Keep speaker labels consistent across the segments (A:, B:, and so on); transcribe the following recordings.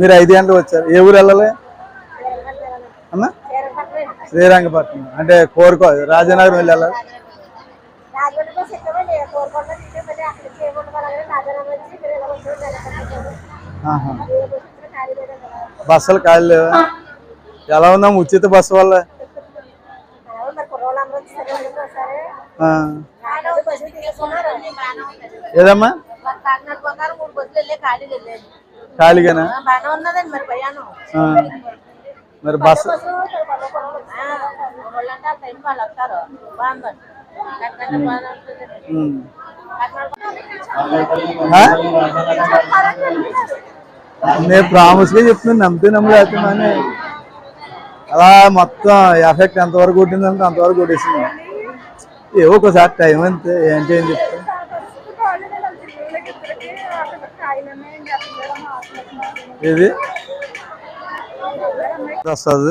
A: మీరు ఐదు గంటలు వచ్చారు. ఏ ఊరు వెళ్ళాలి? అన్న? శ్రీరంగపట్నం. అంటే కోరుకో రాజనగరం వెళ్ళాలి? బస్సులు ఖాళీ లేవా? ఎలా ఉందాం ఉచిత బస్సు వల్ల? ఏదమ్మా? ఖాళీగానా?
B: మరి
A: ఆ? నేను ప్రామిస్గా చెప్తున్నాను నమ్మితే నమ్మలేకపోతే అని అలా మొత్తం ఎఫెక్ట్ ఎంతవరకు కొట్టిందంటే అంతవరకు కొట్టేసింది. ఏవో ఒకసారి టైం అంతే ఏంటి ఏం చెప్తాను ఇది. ప్రసాద్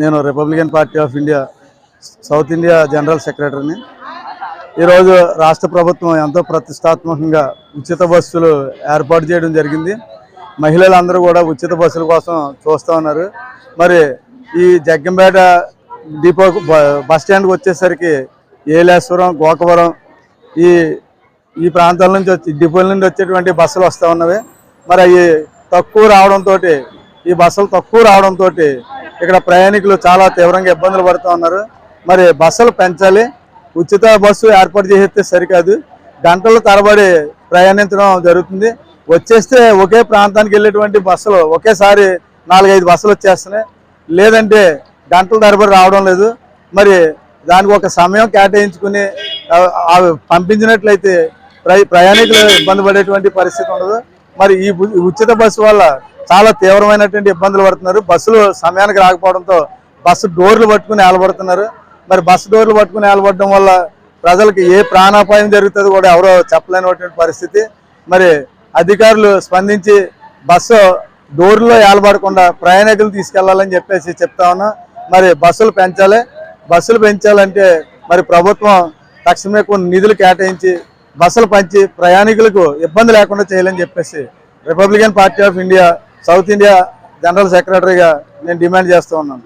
A: నేను Republican party of India South India general సెక్రటరీని ఈరోజు రాష్ట్ర ప్రభుత్వం ఎంతో ప్రతిష్టాత్మకంగా ఉచిత బస్సులు ఏర్పాటు చేయడం జరిగింది. మహిళలందరూ కూడా ఉచిత బస్సుల కోసం చూస్తూ ఉన్నారు. మరి ఈ జగ్గంపేట డిపో బస్ స్టాండ్కి వచ్చేసరికి ఏలేశ్వరం గోకవరం ఈ ఈ ప్రాంతాల నుంచి వచ్చి డిపోల నుండి వచ్చేటువంటి బస్సులు వస్తూ ఉన్నవి. మరి అవి తక్కువ రావడంతో ఈ బస్సులు తక్కువ రావడంతో ఇక్కడ ప్రయాణికులు చాలా తీవ్రంగా ఇబ్బందులు పడుతూ ఉన్నారు. మరి బస్సులు పెంచాలి. ఉచిత బస్సు ఏర్పాటు చేసేస్తే సరికాదు. గంటల తరబడి ప్రయాణించడం జరుగుతుంది. వచ్చేస్తే ఒకే ప్రాంతానికి వెళ్ళేటువంటి బస్సులు ఒకేసారి నాలుగైదు బస్సులు వచ్చేస్తున్నాయి. లేదంటే గంటల తరబడి రావడం లేదు. మరి దానికి ఒక సమయం కేటాయించుకుని అవి పంపించినట్లయితే ప్రయాణికులు ఇబ్బంది పడేటువంటి పరిస్థితి ఉండదు. మరి ఈ ఉచిత బస్సు వల్ల చాలా తీవ్రమైనటువంటి ఇబ్బందులు పడుతున్నారు. బస్సులు సమయానికి రాకపోవడంతో బస్సు డోర్లు పట్టుకుని ఏలబడుతున్నారు. మరి బస్సు డోర్లు పట్టుకుని ఏలబడడం వల్ల ప్రజలకు ఏ ప్రాణాపాయం జరుగుతుంది కూడా ఎవరో చెప్పలేనటువంటి పరిస్థితి. మరి అధికారులు స్పందించి బస్సు డోర్లో ఏలబడకుండా ప్రయాణికులు తీసుకెళ్ళాలని చెప్పేసి చెప్తా ఉన్నాం. మరి బస్సులు పెంచాలి. బస్సులు పెంచాలంటే మరి ప్రభుత్వం తక్షణమే కొన్ని నిధులు కేటాయించి బస్సులు పంచి ప్రయాణికులకు ఇబ్బంది లేకుండా చేయాలని చెప్పేసి Republican party of India South India general సెక్రటరీగా నేను డిమాండ్ చేస్తూ ఉన్నాను.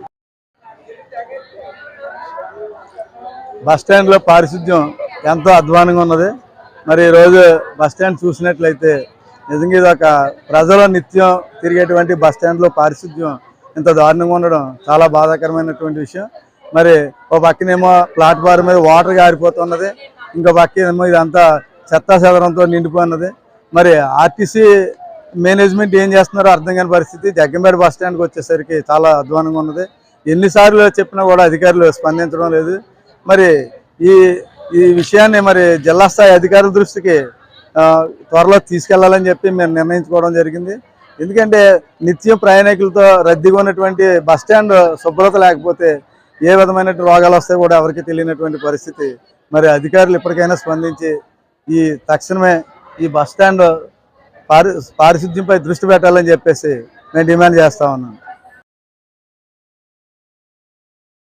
A: బస్ పారిశుద్ధ్యం ఎంతో అధ్వానంగా ఉన్నది. మరి ఈరోజు బస్ స్టాండ్ చూసినట్లయితే నిజంగా ఇది ఒక ప్రజల నిత్యం తిరిగేటువంటి బస్ పారిశుద్ధ్యం ఇంత దారుణంగా ఉండడం చాలా బాధాకరమైనటువంటి విషయం. మరి ఓ పక్కనేమో ప్లాట్ఫారం మీద వాటర్ గారిపోతున్నది. ఇంకా పక్కనేమో ఇదంతా చెత్తా చెదరంతో నిండిపోయినది. మరి ఆర్టీసీ మేనేజ్మెంట్ ఏం చేస్తున్నారో అర్థం కాని పరిస్థితి. జగ్గంపేట బస్ స్టాండ్కి వచ్చేసరికి చాలా అధ్వానంగా ఉన్నది. ఎన్నిసార్లు చెప్పినా కూడా అధికారులు స్పందించడం లేదు. మరి ఈ ఈ విషయాన్ని మరి జిల్లా స్థాయి అధికారుల దృష్టికి త్వరలో తీసుకెళ్ళాలని చెప్పి మేము నిర్ణయించుకోవడం జరిగింది. ఎందుకంటే నిత్యం ప్రయాణికులతో రద్దీగా ఉన్నటువంటి బస్ స్టాండ్ శుభ్రత లేకపోతే ఏ విధమైన రోగాలు వస్తాయో కూడా ఎవరికి తెలియనటువంటి పరిస్థితి. మరి అధికారులు ఇప్పటికైనా స్పందించి ఈ తక్షణమే ఈ బస్ స్టాండ్ పారి పారిశుద్ధ్యంపై దృష్టి పెట్టాలని చెప్పేసి నేను డిమాండ్ చేస్తా ఉన్నాను.